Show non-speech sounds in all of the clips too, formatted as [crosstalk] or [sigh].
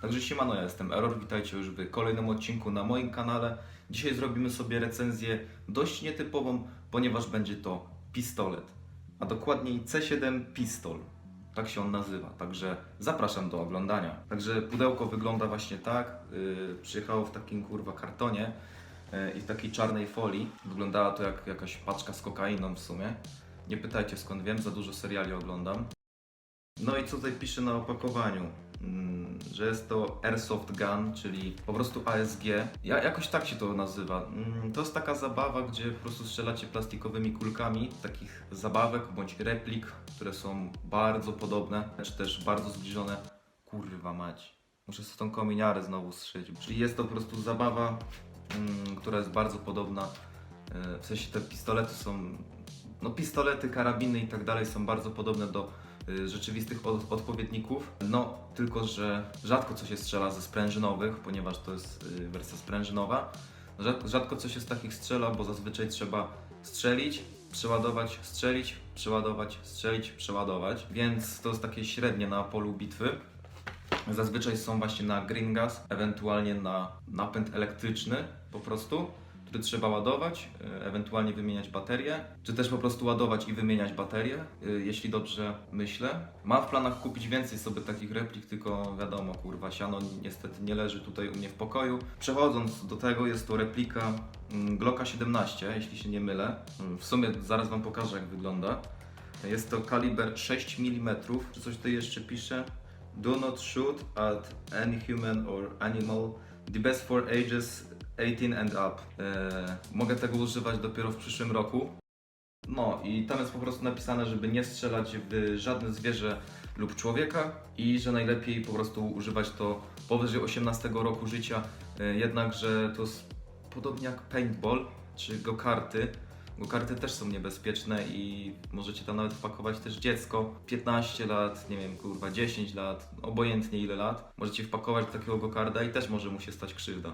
Także siemano, ja jestem Error, witajcie już w kolejnym odcinku na moim kanale. Dzisiaj zrobimy sobie recenzję dość nietypową, ponieważ będzie to pistolet, a dokładniej C7 Pistol. Tak się on nazywa, także zapraszam do oglądania. Także pudełko wygląda właśnie tak, yy, przyjechało w takim kurwa kartonie yy, i w takiej czarnej folii. Wyglądała to jak jakaś paczka z kokainą w sumie. Nie pytajcie skąd wiem, za dużo seriali oglądam. No i co tutaj pisze na opakowaniu? Mm, Że jest to Airsoft Gun, czyli po prostu ASG. Ja, jakoś tak się to nazywa. Mm, To jest taka zabawa, gdzie po prostu strzelacie plastikowymi kulkami, takich zabawek bądź replik, które są bardzo podobne, czy też bardzo zbliżone. Kurwa mać. Muszę sobie tą kominiarę znowu strzeć. Czyli jest to po prostu zabawa, mm, która jest bardzo podobna. E, W sensie te pistolety są no pistolety, karabiny i tak dalej są bardzo podobne do rzeczywistych od, odpowiedników. No, tylko że rzadko co się strzela ze sprężynowych, ponieważ to jest y, wersja sprężynowa. Rzad- Rzadko co się z takich strzela, bo zazwyczaj trzeba strzelić, przeładować, strzelić, przeładować, strzelić, przeładować. Więc to jest takie średnie na polu bitwy. Zazwyczaj są właśnie na green gas, ewentualnie na napęd elektryczny po prostu, który trzeba ładować, e, ewentualnie wymieniać baterię, czy też po prostu ładować i wymieniać baterię, e, jeśli dobrze myślę. Mam w planach kupić więcej sobie takich replik, tylko wiadomo, kurwa, siano niestety nie leży tutaj u mnie w pokoju. Przechodząc do tego, jest to replika mm, Glocka 17, jeśli się nie mylę. Mm, W sumie zaraz Wam pokażę, jak wygląda. Jest to kaliber 6 mm. Czy coś tutaj jeszcze pisze? Do not shoot at any human or animal. The best for ages 18 and up. Eee, mogę tego używać dopiero w przyszłym roku. No i tam jest po prostu napisane, żeby nie strzelać w żadne zwierzę lub człowieka i że najlepiej po prostu używać to powyżej 18 roku życia. E, Jednakże to jest podobnie jak paintball czy go-karty. Go-karty też są niebezpieczne i możecie tam nawet wpakować też dziecko. 15 lat, nie wiem, kurwa, 10 lat, obojętnie ile lat. Możecie wpakować do takiego go-karda i też może mu się stać krzywda.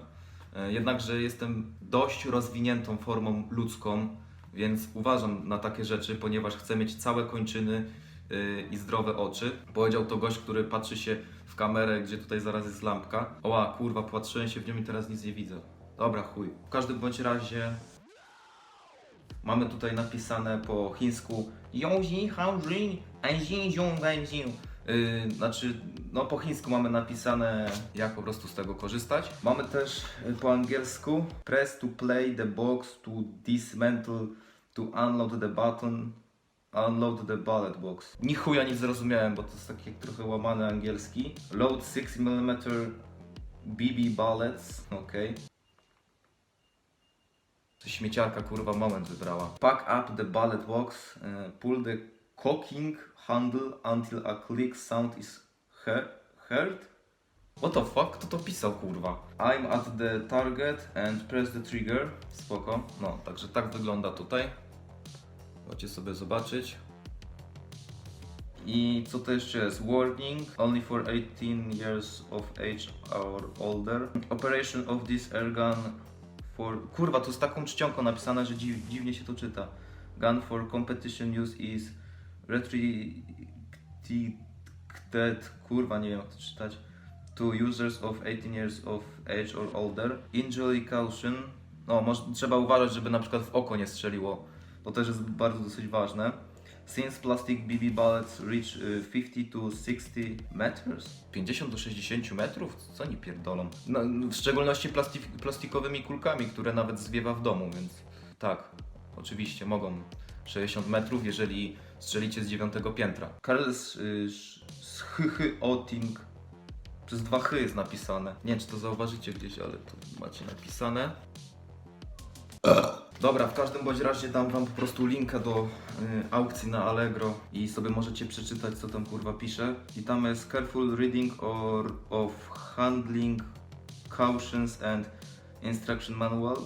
E, Jednakże jestem dość rozwiniętą formą ludzką, więc uważam na takie rzeczy, ponieważ chcę mieć całe kończyny yy, i zdrowe oczy. Powiedział to gość, który patrzy się w kamerę, gdzie tutaj zaraz jest lampka. Oła, kurwa, patrzyłem się w nią i teraz nic nie widzę. Dobra, chuj. W każdym bądź razie mamy tutaj napisane po chińsku Yongji Haojin Anjin Wenjin. Yy, znaczy, no po chińsku mamy napisane jak po prostu z tego korzystać. Mamy też y, po angielsku Press to play the box to dismantle to unload the button Unload the bullet box. Ni chuja nie zrozumiałem, bo to jest taki trochę łamany angielski. Load 6mm BB bullets, okej. Śmieciarka kurwa moment wybrała. Pack up the bullet box, e, pull the cocking handle until a click sound is he- heard. What the fuck? Kto to pisał kurwa? I'm at the target and press the trigger. Spoko. No, także tak wygląda tutaj. Możecie sobie zobaczyć. I co to jeszcze jest? Warning, only for 18 years of age or older. Operation of this airgun for... Kurwa, to z taką czcionką napisane, że dziw, dziwnie się to czyta. Gun for competition use is restricted... Kurwa, nie wiem jak to czytać. To users of 18 years of age or older. Injury caution. No, może, trzeba uważać, żeby na przykład w oko nie strzeliło. To też jest bardzo dosyć ważne. Since plastic BB bullets reach y, 50 to 60 meters. 50 do 60 metrów? Co oni pierdolą? No, w szczególności plastik, plastikowymi kulkami, które nawet zwiewa w domu, więc tak, oczywiście mogą 60 metrów, jeżeli strzelicie z dziewiątego piętra. Karls y, Schychy Oting przez dwa chy jest napisane. Nie wiem, czy to zauważycie gdzieś, ale to macie napisane. Dobra, w każdym bądź razie dam wam po prostu linka do y, aukcji na Allegro i sobie możecie przeczytać co tam kurwa pisze. I tam jest careful reading or of handling cautions and instruction manual.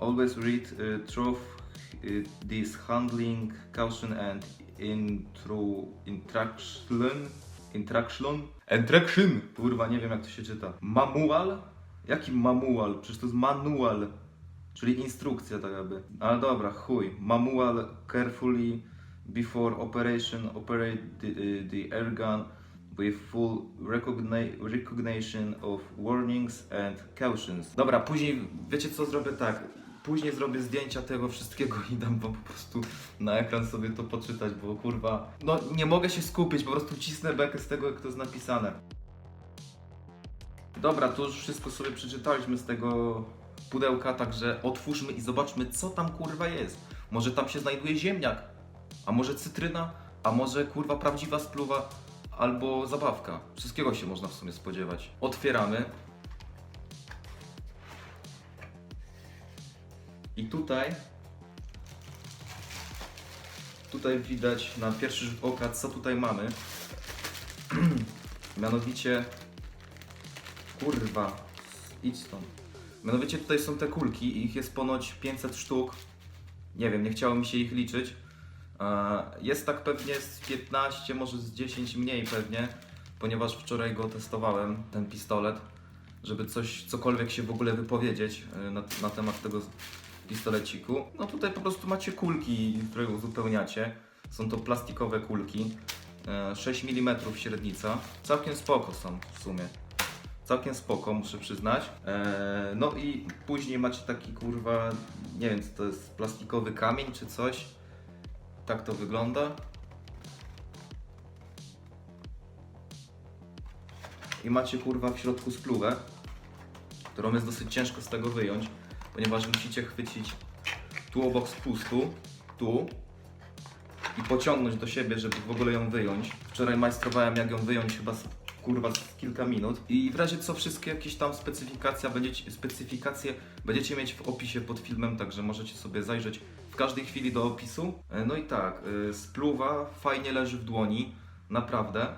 Always read y, through y, this handling caution and intro instruction instruction instruction kurwa nie wiem jak to się czyta. Manual? Jaki manual? Przecież to jest manual. Czyli instrukcja tak jakby. Ale dobra, chuj. Manual carefully before operation operate the, y, the airgun with full recogni- recognition of warnings and cautions. Dobra, później wiecie co zrobię tak. Później zrobię zdjęcia tego wszystkiego i dam wam po prostu na ekran sobie to poczytać, bo kurwa, no nie mogę się skupić, po prostu cisnę bekę z tego, jak to jest napisane. Dobra, to już wszystko sobie przeczytaliśmy z tego pudełka, także otwórzmy i zobaczmy, co tam kurwa jest. Może tam się znajduje ziemniak, a może cytryna, a może kurwa prawdziwa spluwa, albo zabawka. Wszystkiego się można w sumie spodziewać. Otwieramy. I tutaj tutaj widać na pierwszy rzut oka, co tutaj mamy. [clears throat] Mianowicie kurwa, idź stąd. Mianowicie tutaj są te kulki, ich jest ponoć 500 sztuk. Nie wiem, nie chciało mi się ich liczyć. E, Jest tak pewnie z 15, może z 10 mniej pewnie, ponieważ wczoraj go testowałem, ten pistolet, żeby coś, cokolwiek się w ogóle wypowiedzieć e, na, na temat tego pistoleciku. No tutaj po prostu macie kulki, które uzupełniacie. Są to plastikowe kulki, e, 6 mm średnica. Całkiem spoko są w sumie. Całkiem spoko, muszę przyznać. E, no i później macie taki kurwa, nie wiem co to jest, plastikowy kamień czy coś. Tak to wygląda. I macie kurwa w środku spluwę, którą jest dosyć ciężko z tego wyjąć, ponieważ musicie chwycić tu obok spustu, tu i pociągnąć do siebie, żeby w ogóle ją wyjąć. Wczoraj majstrowałem jak ją wyjąć chyba z, kurwa kilka minut i w razie co wszystkie jakieś tam specyfikacja będziecie, specyfikacje będziecie mieć w opisie pod filmem, także możecie sobie zajrzeć w każdej chwili do opisu. E, No i tak, y, spluwa fajnie leży w dłoni, naprawdę.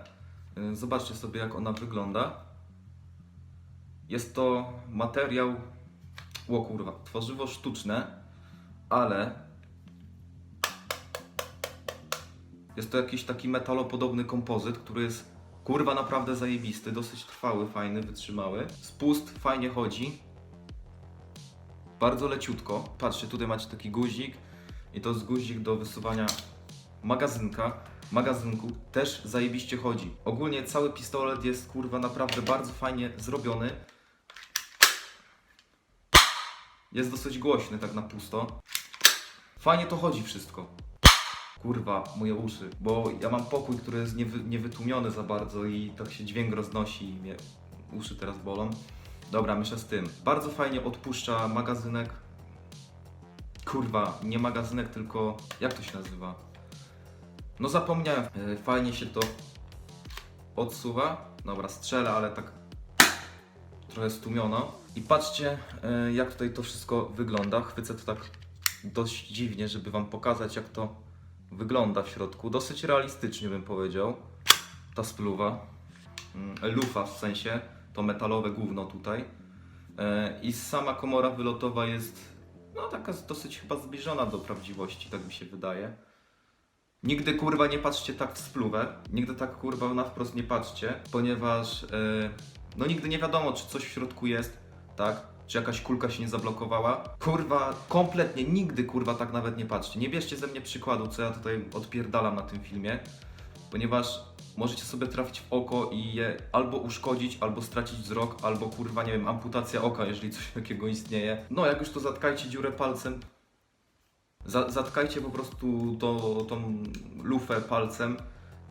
Y, Zobaczcie sobie jak ona wygląda. Jest to materiał, o kurwa, tworzywo sztuczne, ale jest to jakiś taki metalopodobny kompozyt, który jest kurwa naprawdę zajebisty, dosyć trwały, fajny, wytrzymały. Spust fajnie chodzi, bardzo leciutko. Patrzcie, tutaj macie taki guzik i to jest guzik do wysuwania magazynka. Magazynku też zajebiście chodzi. Ogólnie cały pistolet jest kurwa naprawdę bardzo fajnie zrobiony. Jest dosyć głośny tak na pusto. Fajnie to chodzi wszystko. Kurwa, moje uszy, bo ja mam pokój, który jest niewy, niewytłumiony za bardzo i tak się dźwięk roznosi i mnie uszy teraz bolą. Dobra, myślę z tym. Bardzo fajnie odpuszcza magazynek. Kurwa, nie magazynek, tylko jak to się nazywa? No zapomniałem. E, Fajnie się to odsuwa. Dobra, strzela, ale tak trochę stłumiono. I patrzcie, e, jak tutaj to wszystko wygląda. Chwycę to tak dość dziwnie, żeby Wam pokazać, jak to wygląda w środku. Dosyć realistycznie bym powiedział. Ta spluwa. Mm, Lufa w sensie, to metalowe gówno tutaj. E, I sama komora wylotowa jest no taka dosyć chyba zbliżona do prawdziwości, tak mi się wydaje. Nigdy kurwa nie patrzcie tak w spluwę, nigdy tak kurwa na wprost nie patrzcie, ponieważ e, no nigdy nie wiadomo czy coś w środku jest, tak? Czy jakaś kulka się nie zablokowała. Kurwa, kompletnie nigdy kurwa tak nawet nie patrzcie. Nie bierzcie ze mnie przykładu, co ja tutaj odpierdalam na tym filmie, ponieważ możecie sobie trafić w oko i je albo uszkodzić, albo stracić wzrok, albo kurwa, nie wiem, amputacja oka, jeżeli coś [laughs] takiego istnieje. No, jak już to zatkajcie dziurę palcem, za, zatkajcie po prostu to, tą lufę palcem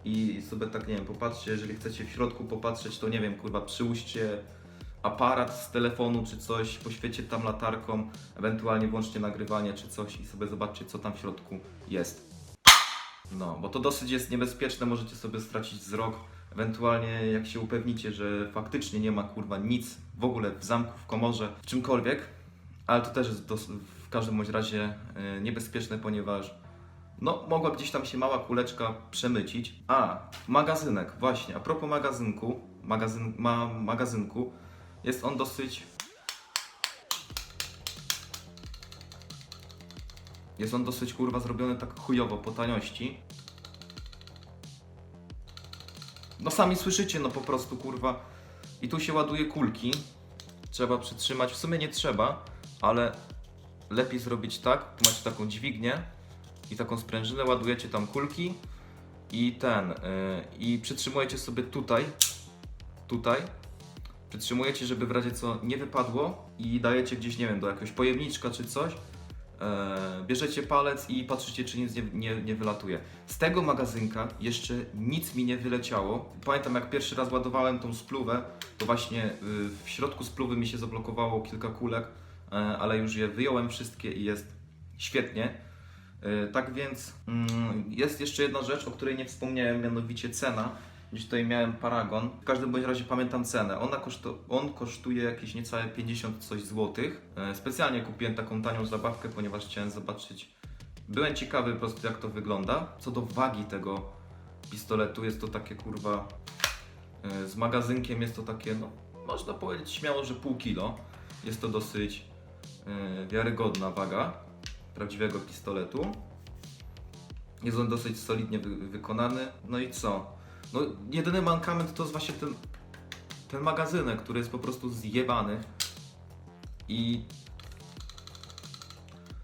i sobie tak, nie wiem, popatrzcie, jeżeli chcecie w środku popatrzeć, to nie wiem, kurwa, przyłóżcie aparat z telefonu czy coś, poświecie tam latarką, ewentualnie włączcie nagrywanie czy coś i sobie zobaczcie, co tam w środku jest. No, bo to dosyć jest niebezpieczne, możecie sobie stracić wzrok. Ewentualnie jak się upewnicie, że faktycznie nie ma kurwa nic w ogóle w zamku, w komorze, w czymkolwiek, ale to też jest w każdym bądź razie e, niebezpieczne, ponieważ no, mogła gdzieś tam się mała kuleczka przemycić. A, magazynek, właśnie, a propos magazynku, magazyn, ma, magazynku, jest on dosyć Jest on dosyć kurwa zrobiony tak chujowo po taniości. No sami słyszycie, no po prostu kurwa. I tu się ładuje kulki. Trzeba przytrzymać. W sumie nie trzeba, ale lepiej zrobić tak. Macie taką dźwignię i taką sprężynę, ładujecie tam kulki i ten, yy, i przytrzymujecie sobie tutaj, tutaj, przytrzymujecie, żeby w razie co nie wypadło i dajecie gdzieś, nie wiem, do jakiegoś pojemniczka czy coś, e, bierzecie palec i patrzycie, czy nic nie, nie, nie wylatuje. Z tego magazynka jeszcze nic mi nie wyleciało. Pamiętam, jak pierwszy raz ładowałem tą spluwę, to właśnie y, w środku spluwy mi się zablokowało kilka kulek, e, ale już je wyjąłem wszystkie i jest świetnie. E, Tak więc mm, jest jeszcze jedna rzecz, o której nie wspomniałem, mianowicie cena. Gdzieś tutaj miałem paragon. W każdym bądź razie pamiętam cenę. Ona on kosztuje jakieś niecałe 50 coś złotych. E, Specjalnie kupiłem taką tanią zabawkę, ponieważ chciałem zobaczyć. Byłem ciekawy po prostu jak to wygląda. Co do wagi tego pistoletu, jest to takie kurwa. e, Z magazynkiem jest to takie, no można powiedzieć śmiało, że pół kilo. Jest to dosyć e, wiarygodna waga prawdziwego pistoletu. Jest on dosyć solidnie wy wykonany. No i co? No jedyny mankament to jest właśnie ten, ten magazynek, który jest po prostu zjebany. I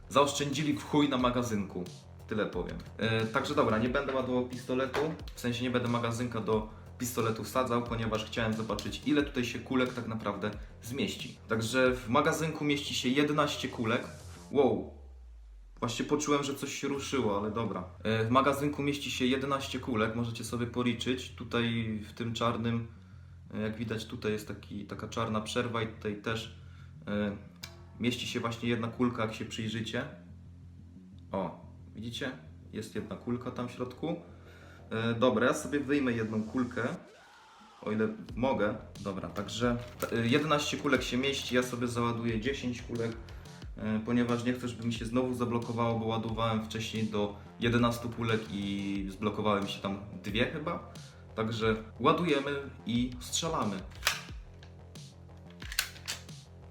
zaoszczędzili w chuj na magazynku. Tyle powiem. E, także dobra, nie będę ładował pistoletu, w sensie nie będę magazynka do pistoletu wsadzał, ponieważ chciałem zobaczyć ile tutaj się kulek tak naprawdę zmieści. Także w magazynku mieści się 11 kulek. Wow, Właśnie poczułem, że coś się ruszyło, ale dobra. E, W magazynku mieści się 11 kulek, możecie sobie policzyć. Tutaj w tym czarnym, e, jak widać, tutaj jest taki, taka czarna przerwa i tutaj też e, mieści się właśnie jedna kulka, jak się przyjrzycie. O, widzicie? Jest jedna kulka tam w środku. Dobra, ja sobie wyjmę jedną kulkę, o ile mogę. Dobra, także e, 11 kulek się mieści, ja sobie załaduję 10 kulek. E, ponieważ nie chcę, żeby mi się znowu zablokowało, bo ładowałem wcześniej do 11 kulek i zblokowały mi się tam dwie chyba. Także ładujemy i strzelamy.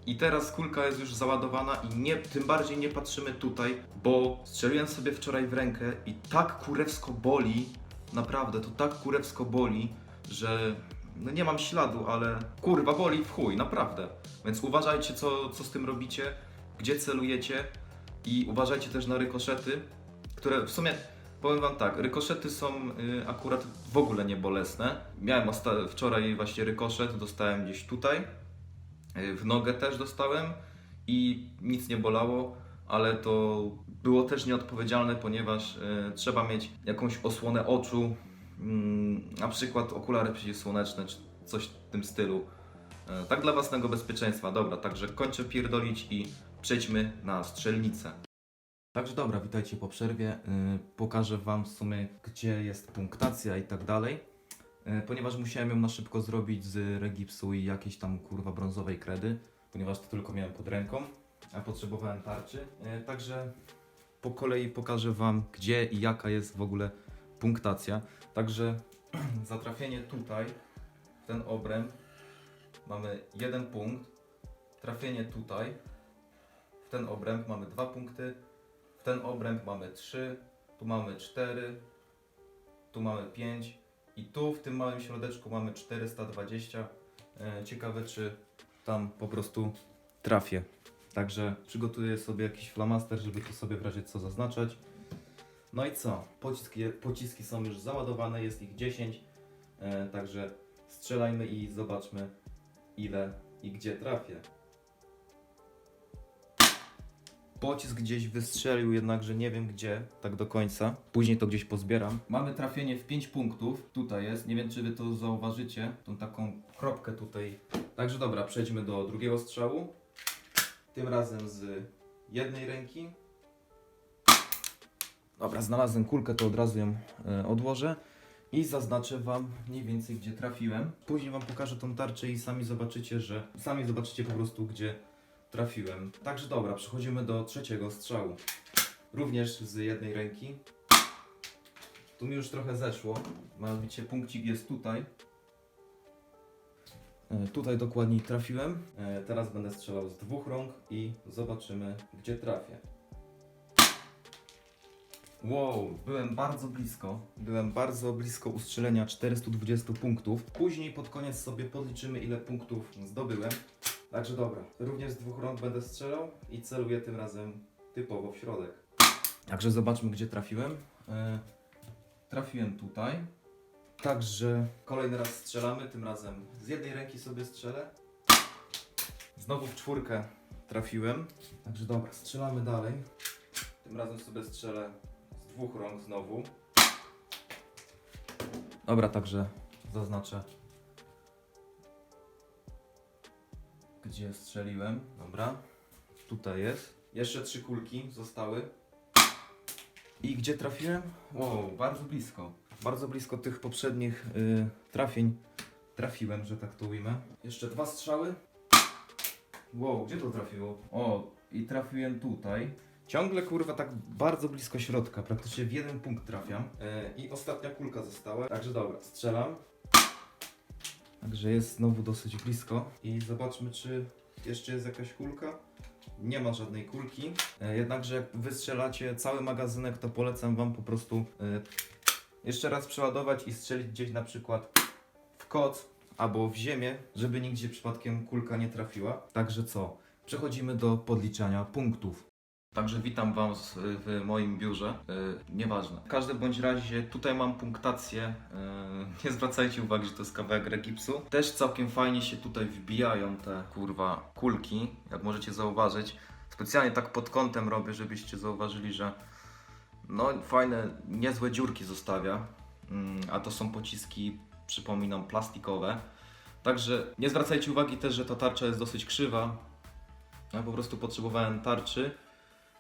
I teraz kulka jest już załadowana i nie, tym bardziej nie patrzymy tutaj, bo strzeliłem sobie wczoraj w rękę i tak kurewsko boli, naprawdę to tak kurewsko boli, że no nie mam śladu, ale kurwa boli w chuj, naprawdę. Więc uważajcie co, co z tym robicie gdzie celujecie i uważajcie też na rykoszety, które w sumie powiem Wam tak, rykoszety są y, akurat w ogóle nie bolesne. Miałem wczoraj właśnie rykoszet, dostałem gdzieś tutaj, y, w nogę też dostałem i nic nie bolało, ale to było też nieodpowiedzialne, ponieważ y, trzeba mieć jakąś osłonę oczu, mm, na przykład okulary przeciwsłoneczne czy coś w tym stylu. Tak dla własnego bezpieczeństwa. Dobra, także kończę pierdolić i przejdźmy na strzelnicę. Także dobra, witajcie po przerwie. Yy, pokażę Wam w sumie, gdzie jest punktacja i tak dalej. Yy, ponieważ musiałem ją na szybko zrobić z regipsu i jakiejś tam kurwa brązowej kredy, ponieważ to tylko miałem pod ręką, a potrzebowałem tarczy. Yy, także po kolei pokażę Wam, gdzie i jaka jest w ogóle punktacja. Także [clears throat] za trafienie tutaj, w ten obręb, mamy jeden punkt. Trafienie tutaj, ten obręb mamy dwa punkty, w ten obręb mamy 3, tu mamy 4, tu mamy 5 i tu w tym małym środeczku mamy 420. E, Ciekawe czy tam po prostu trafię. Także przygotuję sobie jakiś flamaster, żeby to sobie w razie co zaznaczać. No i co? Pociski, pociski są już załadowane, jest ich 10. E, także strzelajmy i zobaczmy ile i gdzie trafię. Pocisk gdzieś wystrzelił, jednakże nie wiem gdzie, tak do końca. Później to gdzieś pozbieram. Mamy trafienie w 5 punktów. Tutaj jest. Nie wiem, czy wy to zauważycie. Tą taką kropkę tutaj. Także dobra, przejdźmy do drugiego strzału. Tym razem z jednej ręki. Dobra, znalazłem kulkę, to od razu ją e, odłożę. I zaznaczę Wam mniej więcej, gdzie trafiłem. Później Wam pokażę tą tarczę i sami zobaczycie, że sami zobaczycie po prostu, gdzie trafiłem. Także dobra, przechodzimy do trzeciego strzału. Również z jednej ręki. Tu mi już trochę zeszło. Mianowicie punkcik jest tutaj. E, Tutaj dokładniej trafiłem. E, Teraz będę strzelał z dwóch rąk i zobaczymy, gdzie trafię. Wow, byłem bardzo blisko. Byłem bardzo blisko ustrzelenia 420 punktów. Później pod koniec sobie podliczymy ile punktów zdobyłem. Także dobra, również z dwóch rąk będę strzelał i celuję tym razem typowo w środek. Także zobaczmy gdzie trafiłem. E, trafiłem tutaj. Także kolejny raz strzelamy, tym razem z jednej ręki sobie strzelę. Znowu w czwórkę trafiłem. Także dobra, strzelamy dalej. Tym razem sobie strzelę z dwóch rąk znowu. Dobra, także zaznaczę gdzie strzeliłem. Dobra, tutaj jest. Jeszcze trzy kulki zostały. I gdzie trafiłem? Wow, bardzo blisko. Bardzo blisko tych poprzednich y, trafień trafiłem, że tak to ujmę. Jeszcze dwa strzały. Wow, gdzie to trafiło? O, i trafiłem tutaj. Ciągle kurwa tak bardzo blisko środka, praktycznie w jeden punkt trafiam. E, I ostatnia kulka została. Także dobra, strzelam. Także jest znowu dosyć blisko. I zobaczmy, czy jeszcze jest jakaś kulka. Nie ma żadnej kulki. E, jednakże jak wystrzelacie cały magazynek, to polecam Wam po prostu e, jeszcze raz przeładować i strzelić gdzieś na przykład w koc albo w ziemię, żeby nigdzie przypadkiem kulka nie trafiła. Także co? Przechodzimy do podliczania punktów. Także witam Wam w moim biurze. Yy, nieważne. W każdym bądź razie tutaj mam punktację. Yy, nie zwracajcie uwagi, że to jest kawałek regipsu. Też całkiem fajnie się tutaj wbijają te kurwa kulki, jak możecie zauważyć. Specjalnie tak pod kątem robię, żebyście zauważyli, że no fajne, niezłe dziurki zostawia. Mm, a to są pociski, przypominam, plastikowe. Także nie zwracajcie uwagi też, że ta tarcza jest dosyć krzywa. Ja po prostu potrzebowałem tarczy.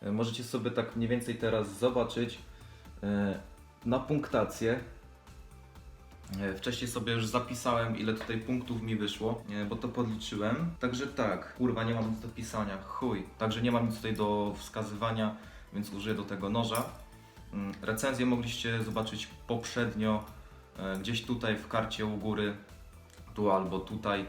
E, Możecie sobie tak mniej więcej teraz zobaczyć e, na punktację. E, Wcześniej sobie już zapisałem, ile tutaj punktów mi wyszło, bo to podliczyłem. Także tak, kurwa, nie mam nic do pisania, chuj. Także nie mam nic tutaj do wskazywania, więc użyję do tego noża. Mm, Recenzję mogliście zobaczyć poprzednio, gdzieś tutaj w karcie u góry, tu albo tutaj,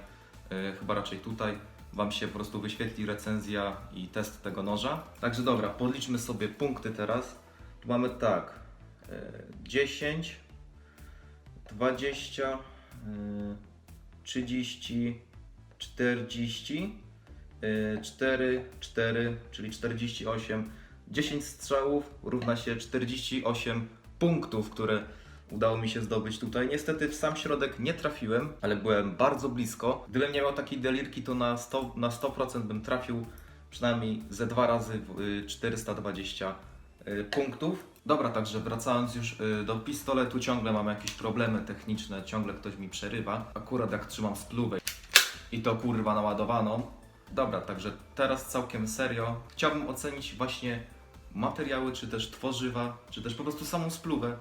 chyba raczej tutaj. Wam się po prostu wyświetli recenzja i test tego noża. Także dobra, podliczmy sobie punkty teraz. Tu mamy tak, e, 10, 20, e, 30, 40, e, 4, 4, czyli 48. 10 strzałów równa się 48 punktów, które udało mi się zdobyć tutaj. Niestety w sam środek nie trafiłem, ale byłem bardzo blisko. Gdybym nie miał takiej delirki, to na 100%, na 100% bym trafił przynajmniej ze dwa razy w, y, 420 y, punktów. Dobra, także wracając już y, do pistoletu, ciągle mam jakieś problemy techniczne, ciągle ktoś mi przerywa. Akurat jak trzymam spluwę i to kurwa naładowaną. Dobra, także teraz całkiem serio. Chciałbym ocenić właśnie materiały, czy też tworzywa, czy też po prostu samą spluwę,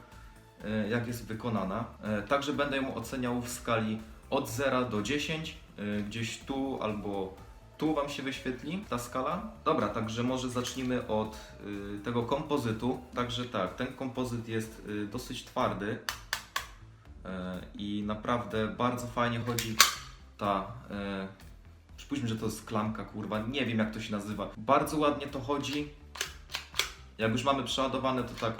jak jest wykonana. E, Także będę ją oceniał w skali od 0 do 10, e, gdzieś tu albo tu Wam się wyświetli ta skala. Dobra, także może zacznijmy od tego kompozytu. Także tak, ten kompozyt jest dosyć twardy e, i naprawdę bardzo fajnie chodzi ta. E, przypuśćmy, że to jest klamka, kurwa, nie wiem jak to się nazywa. Bardzo ładnie to chodzi. Jak już mamy przeładowane, to tak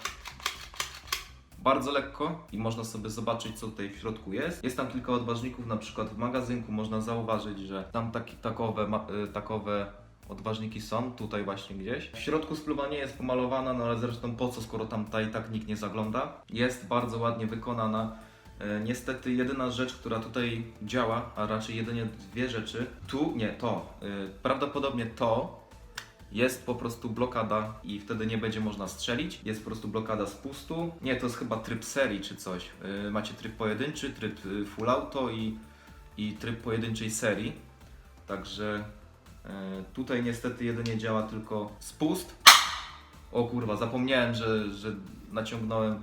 bardzo lekko i można sobie zobaczyć, co tutaj w środku jest. Jest tam kilka odważników, na przykład w magazynku można zauważyć, że tam taki, takowe, y, takowe odważniki są, tutaj właśnie gdzieś. W środku spluwa nie jest pomalowana, no ale zresztą po co, skoro tam ta i tak nikt nie zagląda. Jest bardzo ładnie wykonana. E, Niestety jedyna rzecz, która tutaj działa, a raczej jedynie dwie rzeczy, tu, nie, to, y, prawdopodobnie to jest po prostu blokada i wtedy nie będzie można strzelić. Jest po prostu blokada spustu. Nie, to jest chyba tryb serii czy coś. Yy, macie tryb pojedynczy, tryb y, full auto i, i tryb pojedynczej serii. Także yy, tutaj niestety jedynie działa tylko spust. O kurwa, zapomniałem, że, że naciągnąłem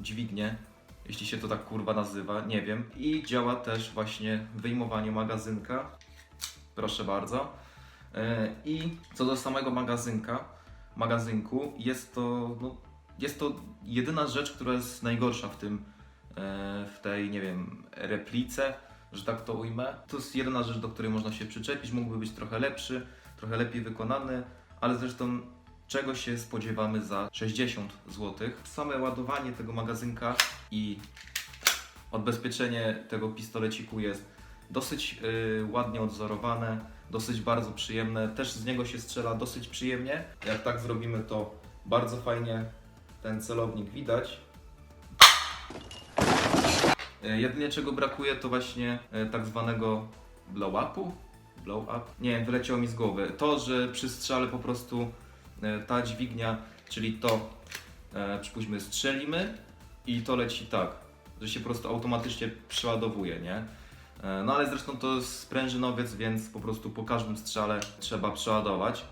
dźwignię. Jeśli się to tak kurwa nazywa, nie wiem. I działa też właśnie wyjmowanie magazynka. Proszę bardzo. E, I co do samego magazynka, magazynku, jest to, no, jest to jedyna rzecz, która jest najgorsza w tym, e, w tej, nie wiem, replice, że tak to ujmę. To jest jedyna rzecz, do której można się przyczepić, mógłby być trochę lepszy, trochę lepiej wykonany, ale zresztą czego się spodziewamy za 60 zł. Same ładowanie tego magazynka i odbezpieczenie tego pistoleciku jest dosyć y, ładnie odzorowane, dosyć bardzo przyjemne. Też z niego się strzela dosyć przyjemnie. Jak tak zrobimy, to bardzo fajnie ten celownik widać. E, Jedynie czego brakuje to właśnie e, tak zwanego blow upu. Blow up? Nie, wyleciało mi z głowy. To, że przy strzale po prostu e, ta dźwignia, czyli to, przypuśćmy, strzelimy i to leci tak, że się po prostu automatycznie przeładowuje, nie? E, No ale zresztą to jest sprężynowiec, więc po prostu po każdym strzale trzeba przeładować.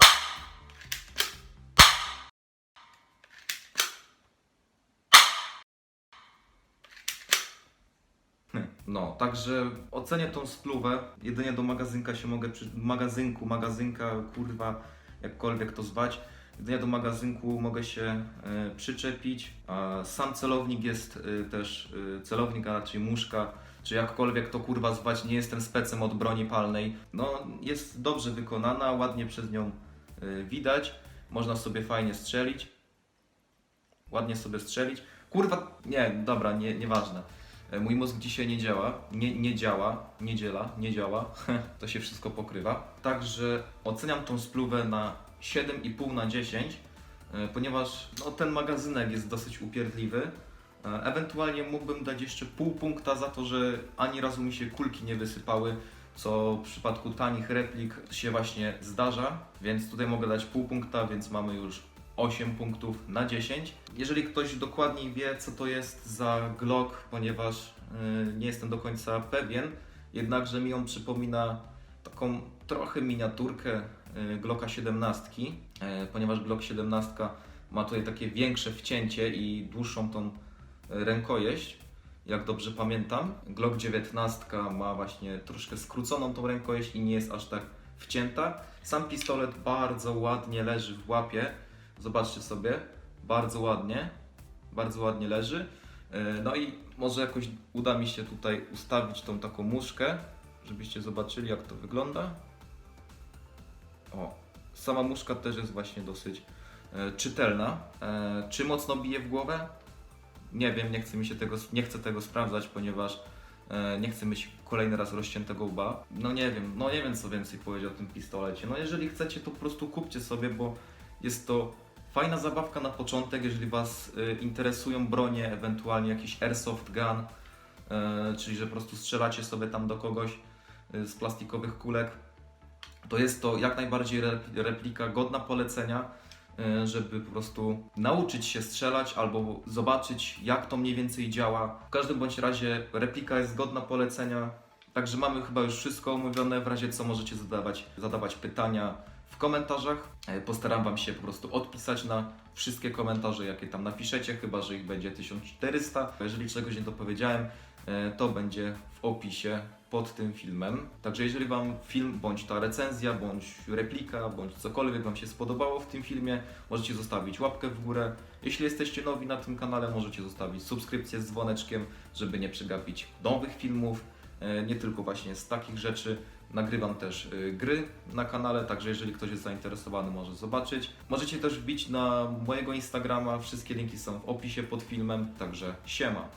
No, także ocenię tą spluwę. Jedynie do magazynka się mogę przy... magazynku, magazynka, kurwa, jakkolwiek to zwać. Jedynie do magazynku mogę się e, przyczepić. A sam celownik jest e, też e, celownik, a raczej muszka, czy jakkolwiek to kurwa zwać. Nie jestem specem od broni palnej. No, jest dobrze wykonana, ładnie przez nią e, widać. Można sobie fajnie strzelić. Ładnie sobie strzelić. Kurwa, nie, dobra, nie, nieważne. E, Mój mózg dzisiaj nie działa, nie, nie działa, niedziela, nie działa, [laughs] to się wszystko pokrywa. Także oceniam tą spluwę na 7,5 na 10, e, ponieważ no, ten magazynek jest dosyć upierdliwy. E, Ewentualnie mógłbym dać jeszcze pół punkta za to, że ani razu mi się kulki nie wysypały, co w przypadku tanich replik się właśnie zdarza, więc tutaj mogę dać pół punkta, więc mamy już 8 punktów na 10. Jeżeli ktoś dokładniej wie, co to jest za Glock, ponieważ yy, nie jestem do końca pewien, jednakże mi on przypomina taką trochę miniaturkę yy, Glocka 17, yy, ponieważ Glock 17 ma tutaj takie większe wcięcie i dłuższą tą rękojeść, jak dobrze pamiętam. Glock 19 ma właśnie troszkę skróconą tą rękojeść i nie jest aż tak wcięta. Sam pistolet bardzo ładnie leży w łapie. Zobaczcie sobie, bardzo ładnie, bardzo ładnie leży. E, No i może jakoś uda mi się tutaj ustawić tą taką muszkę, żebyście zobaczyli jak to wygląda. O, sama muszka też jest właśnie dosyć e, czytelna. E, Czy mocno bije w głowę? Nie wiem, nie chcę mi się tego, nie chcę tego sprawdzać, ponieważ e, nie chcę mieć kolejny raz rozciętego łba. No nie wiem, no nie wiem co więcej powiedzieć o tym pistolecie. No jeżeli chcecie, to po prostu kupcie sobie, bo jest to fajna zabawka na początek, jeżeli Was y, interesują bronie, ewentualnie jakiś airsoft gun, y, czyli że po prostu strzelacie sobie tam do kogoś z plastikowych kulek, to jest to jak najbardziej re- replika godna polecenia, żeby po prostu nauczyć się strzelać albo zobaczyć jak to mniej więcej działa. W każdym bądź razie replika jest godna polecenia. Także mamy chyba już wszystko omówione, w razie co możecie zadawać, zadawać pytania w komentarzach. E, Postaram Wam się po prostu odpisać na wszystkie komentarze, jakie tam napiszecie, chyba że ich będzie 1400. Jeżeli czegoś nie dopowiedziałem, e, to będzie w opisie pod tym filmem. Także jeżeli Wam film, bądź ta recenzja, bądź replika, bądź cokolwiek Wam się spodobało w tym filmie, możecie zostawić łapkę w górę. Jeśli jesteście nowi na tym kanale, możecie zostawić subskrypcję z dzwoneczkiem, żeby nie przegapić nowych filmów. E, Nie tylko właśnie z takich rzeczy. Nagrywam też y, gry na kanale, także jeżeli ktoś jest zainteresowany, może zobaczyć. Możecie też wbić na mojego Instagrama, wszystkie linki są w opisie pod filmem, także siema.